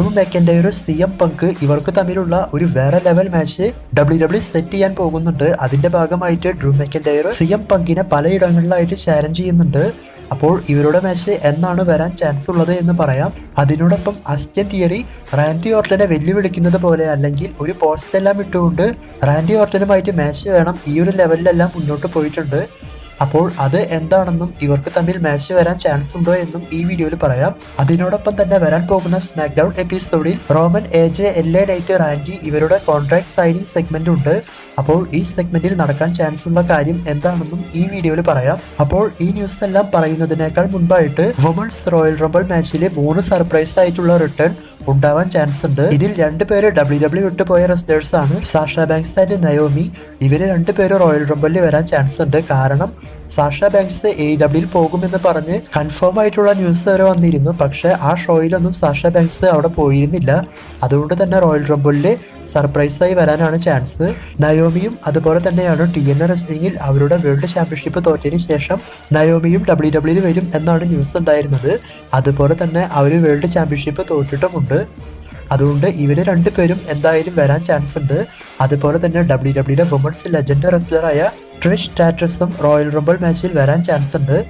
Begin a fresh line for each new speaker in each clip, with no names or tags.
Drew മെക്കൻഡയറും C M പങ്ക് ഇവർക്ക് തമ്മിലുള്ള ഒരു വേറെ level match W W set ചെയ്യാൻ പോകുന്നുണ്ട്. അതിന്റെ ഭാഗമായിട്ട് ഡ്രൂ മെക്കൻഡയർ സി എം പങ്കിനെ പലയിടങ്ങളിലായിട്ട് ചാലഞ്ച് ചെയ്യുന്നുണ്ട്. അപ്പോൾ ഇവരുടെ മാച്ച് എന്നാണ് വരാൻ ചാൻസ് ഉള്ളത് എന്ന് പറയാം. അതിനോടൊപ്പം അസ്റ്റൻ തിയറി റാൻഡി ഓർട്ടനെ വെല്ലുവിളിക്കുന്നത് പോലെ അല്ലെങ്കിൽ ഒരു പോസ്റ്റ് എല്ലാം ഇട്ടുകൊണ്ട് റാൻഡി ഓർട്ടനുമായിട്ട് മാച്ച് വേണം. ഈ ഒരു ലെവലിലെല്ലാം മുന്നോട്ട് പോയിട്ടുണ്ട്. അപ്പോൾ അത് എന്താണെന്നും ഇവർക്ക് തമ്മിൽ മാച്ച് വരാൻ ചാൻസ് ഉണ്ടോ എന്നും ഈ വീഡിയോയിൽ പറയാം. അതിനോടൊപ്പം തന്നെ വരാൻ പോകുന്ന സ്മാക്ക് ഡൗൺ എപ്പിസോഡിൽ Roman A J L A Knight Randy ഇവരുടെ കോൺട്രാക്ട് സൈനിങ് സെഗ്മെന്റ് ഉണ്ട്. അപ്പോൾ ഈ സെഗ്മെന്റിൽ നടക്കാൻ ചാൻസ് ഉള്ള കാര്യം എന്താണെന്നും ഈ വീഡിയോയിൽ പറയാം. അപ്പോൾ ഈ ന്യൂസ് എല്ലാം പറയുന്നതിനേക്കാൾ മുൻപായിട്ട് വുമൺസ് റോയൽ റംബിൾ മാച്ചിലെ മൂന്ന് സർപ്രൈസ് ആയിട്ടുള്ള റിട്ടേൺ ഉണ്ടാവാൻ ചാൻസ് ഉണ്ട്. ഇതിൽ രണ്ടുപേര് ഡബ്ല്യു ഡബ്ല്യു വിട്ട് പോയ റെസ്റ്റേഴ്സ് ആണ്. Sasha Banks and Naomi. ഇവർ രണ്ടുപേരും റോയൽ റംബിളിൽ വരാൻ ചാൻസ് ഉണ്ട്. കാരണം സാഷ ബാങ്ക്സ് എ ഡബ്ല്യൂയിൽ പോകുമെന്ന് പറഞ്ഞ് കൺഫേം ആയിട്ടുള്ള ന്യൂസ് വരെ വന്നിരുന്നു. പക്ഷേ ആ ഷോയിലൊന്നും സാഷ ബാങ്ക്സ് അവിടെ പോയിരുന്നില്ല. അതുകൊണ്ട് തന്നെ റോയൽ റംബിളിൽ സർപ്രൈസായി വരാനാണ് ചാൻസ് നയോമിയും അതുപോലെ തന്നെയാണ് ടി എൻ റെസ്ലിംഗിൽ അവരുടെ വേൾഡ് ചാമ്പ്യൻഷിപ്പ് തോറ്റതിന് ശേഷം നയോമിയും ഡബ്ല്യു ഡബ്ല്യൂയിൽ വരും എന്നാണ് ന്യൂസ് ഉണ്ടായിരുന്നത്. അതുപോലെ തന്നെ അവർ വേൾഡ് ചാമ്പ്യൻഷിപ്പ് തോറ്റിട്ടുമുണ്ട്. അതുകൊണ്ട് ഇവർ രണ്ടുപേരും എന്തായാലും വരാൻ ചാൻസ് ഉണ്ട്. അതുപോലെ തന്നെ ഡബ്ല്യു ഡബ്ല്യൂയുടെ വുമൺസ് ലെജൻഡ് റെസ്ലറായ ട്രിഷ് സ്റ്റാറ്റസും റോയൽ റംബിൾ മാച്ചിൽ വരാൻ ചാൻസ് ഉണ്ട്.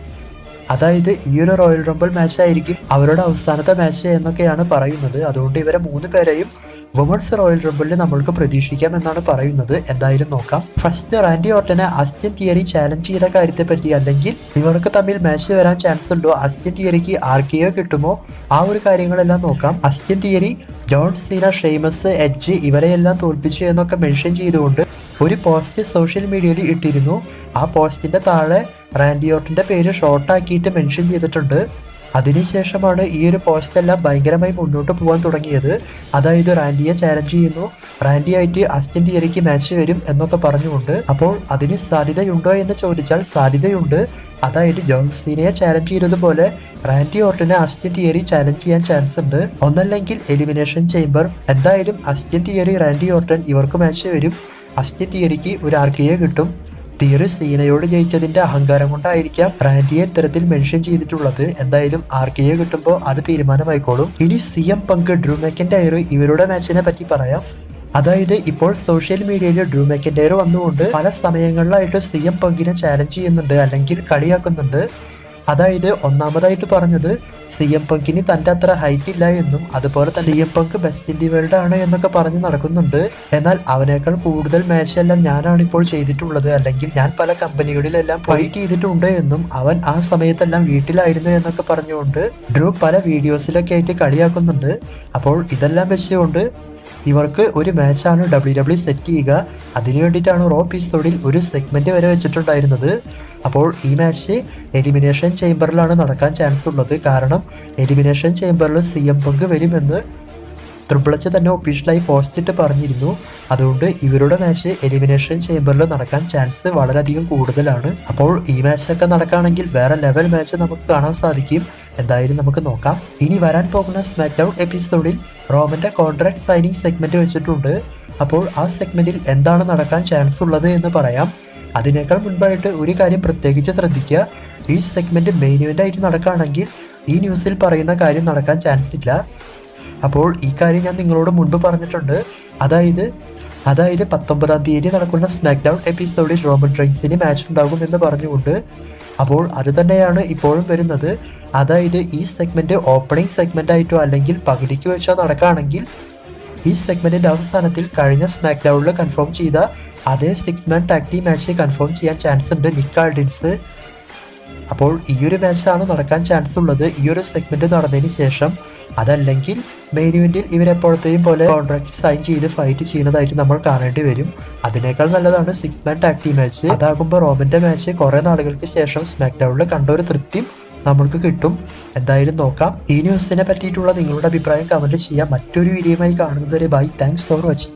അതായത് ഈ ഒരു റോയൽ റംബിൾ മാച്ച് ആയിരിക്കും അവരുടെ അവസാനത്തെ മാച്ച് എന്നൊക്കെയാണ് പറയുന്നത്. അതുകൊണ്ട് ഇവരെ മൂന്ന് പേരെയും വുമൺസ് റോയൽ റംബിളിൽ നമ്മൾക്ക് പ്രതീക്ഷിക്കാം എന്നാണ് പറയുന്നത്. എന്തായാലും നോക്കാം. ഫസ്റ്റ് റാൻഡി ഓർട്ടനെ അസ്റ്റ്യൻ തിയറി ചാലഞ്ച് ചെയ്ത കാര്യത്തെ പറ്റി അല്ലെങ്കിൽ ഇവർക്ക് തമ്മിൽ മാച്ച് വരാൻ ചാൻസ് ഉണ്ടോ? അസ്റ്റ്യൻ തിയറിക്ക് ആർക്കെയോ കിട്ടുമോ? ആ ഒരു കാര്യങ്ങളെല്ലാം നോക്കാം. Austin Theory John Cena Sheamus Edge ഇവരെയെല്ലാം തോൽപ്പിച്ചു എന്നൊക്കെ മെൻഷൻ ചെയ്തുകൊണ്ട് ഒരു പോസ്റ്റ് സോഷ്യൽ മീഡിയയിൽ ഇട്ടിരുന്നു. ആ പോസ്റ്റിന്റെ താഴെ റാൻഡി ഓർട്ടിന്റെ പേര് ഷോർട്ടാക്കിയിട്ട് മെൻഷൻ ചെയ്തിട്ടുണ്ട്. അതിനുശേഷമാണ് ഈ ഒരു പോസ്റ്റ് എല്ലാം ഭയങ്കരമായി മുന്നോട്ട് പോകാൻ തുടങ്ങിയത്. അതായത് റാൻഡിയെ ചാലഞ്ച് ചെയ്യുന്നു. റാൻഡി ആയിട്ട് അസ്റ്റിൻ തിയറിക്ക് മാച്ച് വരും എന്നൊക്കെ പറഞ്ഞുകൊണ്ട്. അപ്പോൾ അതിന് സാധ്യതയുണ്ടോ എന്ന് ചോദിച്ചാൽ സാധ്യതയുണ്ട്. അതായത് ജോൺ സീനയെ ചാലഞ്ച് ചെയ്തതുപോലെ റാൻഡി ഓർട്ടിനെ അസ്റ്റിൻ തിയറി ചാലഞ്ച് ചെയ്യാൻ ചാൻസ് ഉണ്ട്. ഒന്നല്ലെങ്കിൽ എലിമിനേഷൻ ചേംബർ എന്തായാലും അസ്റ്റിൻ തിയറി റാൻഡി ഓർട്ടൻ ഇവർക്ക് മാച്ച് വരും. അസ്റ്റിൻ തിയറിക്ക് ഒരു ആർക്കിയെ കിട്ടും. തിയറി സീനയോട് ജയിച്ചതിന്റെ അഹങ്കാരം കൊണ്ടായിരിക്കാം റാൻഡിയെ ഇത്തരത്തിൽ മെൻഷൻ ചെയ്തിട്ടുള്ളത്. എന്തായാലും ആർക്കിയെ കിട്ടുമ്പോൾ അത് തീരുമാനമായിക്കോളും. ഇനി C M Punk Drew McIntyre ഇവരുടെ മാച്ചിനെ പറ്റി പറയാം. അതായത് ഇപ്പോൾ സോഷ്യൽ മീഡിയയിൽ ഡ്രൂ വന്നുകൊണ്ട് പല സമയങ്ങളിലായിട്ട് സി എം പങ്കിനെ ചാലഞ്ച് ചെയ്യുന്നുണ്ട് അല്ലെങ്കിൽ കളിയാക്കുന്നുണ്ട്. അതായത് ഒന്നാമതായിട്ട് പറഞ്ഞത് സി എം പങ്കിന് തന്റെ അത്ര ഹൈറ്റ് ഇല്ല എന്നും അതുപോലെ തന്നെ C M Punk best in the world ആണ് എന്നൊക്കെ പറഞ്ഞ് നടക്കുന്നുണ്ട്. എന്നാൽ അവനേക്കാൾ കൂടുതൽ മാച്ച് എല്ലാം ഞാനാണ് ഇപ്പോൾ ചെയ്തിട്ടുള്ളത്. അല്ലെങ്കിൽ ഞാൻ പല കമ്പനികളിലെല്ലാം ഫൈറ്റ് ചെയ്തിട്ടുണ്ട് എന്നും അവൻ ആ സമയത്തെല്ലാം വീട്ടിലായിരുന്നു എന്നൊക്കെ പറഞ്ഞുകൊണ്ട് ഡ്രൂ പല വീഡിയോസിലൊക്കെ ആയിട്ട് കളിയാക്കുന്നുണ്ട്. അപ്പോൾ ഇതെല്ലാം വെച്ചുകൊണ്ട് ഇവർക്ക് ഒരു മാച്ചാണ് ഡബ്ല്യു ഡബ്ല്യു സെറ്റ് ചെയ്യുക. അതിനു വേണ്ടിയിട്ടാണ് റോ എപ്പിസോഡിൽ ഒരു സെഗ്മെന്റ് വരെ വെച്ചിട്ടുണ്ടായിരുന്നത്. അപ്പോൾ ഈ മാച്ച് എലിമിനേഷൻ ചേംബറിലാണ് നടക്കാൻ ചാൻസ് ഉള്ളത്. കാരണം എലിമിനേഷൻ ചേംബറിൽ സി എം പങ്ക് വരുമെന്ന് ട്രിപ്പിളച്ച് തന്നെ ഒഫീഷ്യലായി പോസ്റ്റിട്ട് പറഞ്ഞിരുന്നു. അതുകൊണ്ട് ഇവരുടെ മാച്ച് എലിമിനേഷൻ ചേംബറിൽ നടക്കാൻ ചാൻസ് വളരെയധികം കൂടുതലാണ്. അപ്പോൾ ഈ മാച്ചൊക്കെ നടക്കുകയാണെങ്കിൽ വേറെ ലെവൽ മാച്ച് നമുക്ക് കാണാൻ സാധിക്കും. എന്തായാലും നമുക്ക് നോക്കാം. ഇനി വരാൻ പോകുന്ന സ്മാക്ക് ഡൗൺ എപ്പിസോഡിൽ റോമന്റെ കോൺട്രാക്ട് സൈനിങ് സെഗ്മെന്റ് വെച്ചിട്ടുണ്ട്. അപ്പോൾ ആ സെഗ്മെന്റിൽ എന്താണ് നടക്കാൻ ചാൻസ് ഉള്ളത് എന്ന് പറയാം. അതിനേക്കാൾ മുൻപായിട്ട് ഒരു കാര്യം പ്രത്യേകിച്ച് ശ്രദ്ധിക്കുക. ഈ സെഗ്മെന്റ് മെയിൻ ഇവന്റ് ആയിട്ട് നടക്കുകയാണെങ്കിൽ ഈ ന്യൂസിൽ പറയുന്ന കാര്യം നടക്കാൻ ചാൻസ് ഇല്ല. അപ്പോൾ ഈ കാര്യം ഞാൻ നിങ്ങളോട് മുൻപ് പറഞ്ഞിട്ടുണ്ട്. അതായത് അതായത് പത്തൊമ്പതാം തീയതി നടക്കുന്ന സ്നാക്ക് ഡൗൺ എപ്പിസോഡിൽ റോമൻ റൈൻസിന് മാച്ച് ഉണ്ടാകും എന്ന് പറഞ്ഞുകൊണ്ട് അപ്പോൾ അത് തന്നെയാണ് ഇപ്പോഴും വരുന്നത്. അതായത് ഈ സെഗ്മെന്റ് ഓപ്പണിംഗ് സെഗ്മെന്റ് ആയിട്ടോ അല്ലെങ്കിൽ പകുതിക്ക് വെച്ചോ നടക്കുകയാണെങ്കിൽ ഈ സെഗ്മെന്റിന്റെ അവസാനത്തിൽ കഴിഞ്ഞ സ്മാക്ക് ഡൗണിൽ കൺഫേം ചെയ്ത അതേ six man tag match confirm ചെയ്യാൻ ചാൻസ് ഉണ്ട് നിക്ക് ആൾഡിൻസ് അപ്പോൾ ഈ ഒരു മാച്ചാണ് നടക്കാൻ ചാൻസ് ഉള്ളത്. ഈ ഒരു സെഗ്മെന്റ് നടന്നതിന് ശേഷം അതല്ലെങ്കിൽ മെയിൻ ഇവന്റിൽ ഇവരെപ്പോഴത്തെയും പോലെ കോൺട്രാക്ട് സൈൻ ചെയ്ത് ഫൈറ്റ് ചെയ്യുന്നതായിട്ട് നമ്മൾ കാണേണ്ടി വരും. അതിനേക്കാൾ നല്ലതാണ് സിക്സ് മാൻ ടാക്ടി മാച്ച് അതാകുമ്പോൾ റോമന്റെ മാച്ച് കുറെ നാളുകൾക്ക് ശേഷം സ്മാക്ഡൌണിൽ കണ്ട ഒരു തൃപ്തി നമ്മൾക്ക് കിട്ടും. എന്തായാലും നോക്കാം. ഈ ന്യൂസിനെ പറ്റിയിട്ടുള്ള നിങ്ങളുടെ അഭിപ്രായം കമന്റ് ചെയ്യാം. മറ്റൊരു വീഡിയോയുമായി കാണുന്നതുവരെ ബൈ താങ്ക്സ് ഫോർ വാച്ചിങ്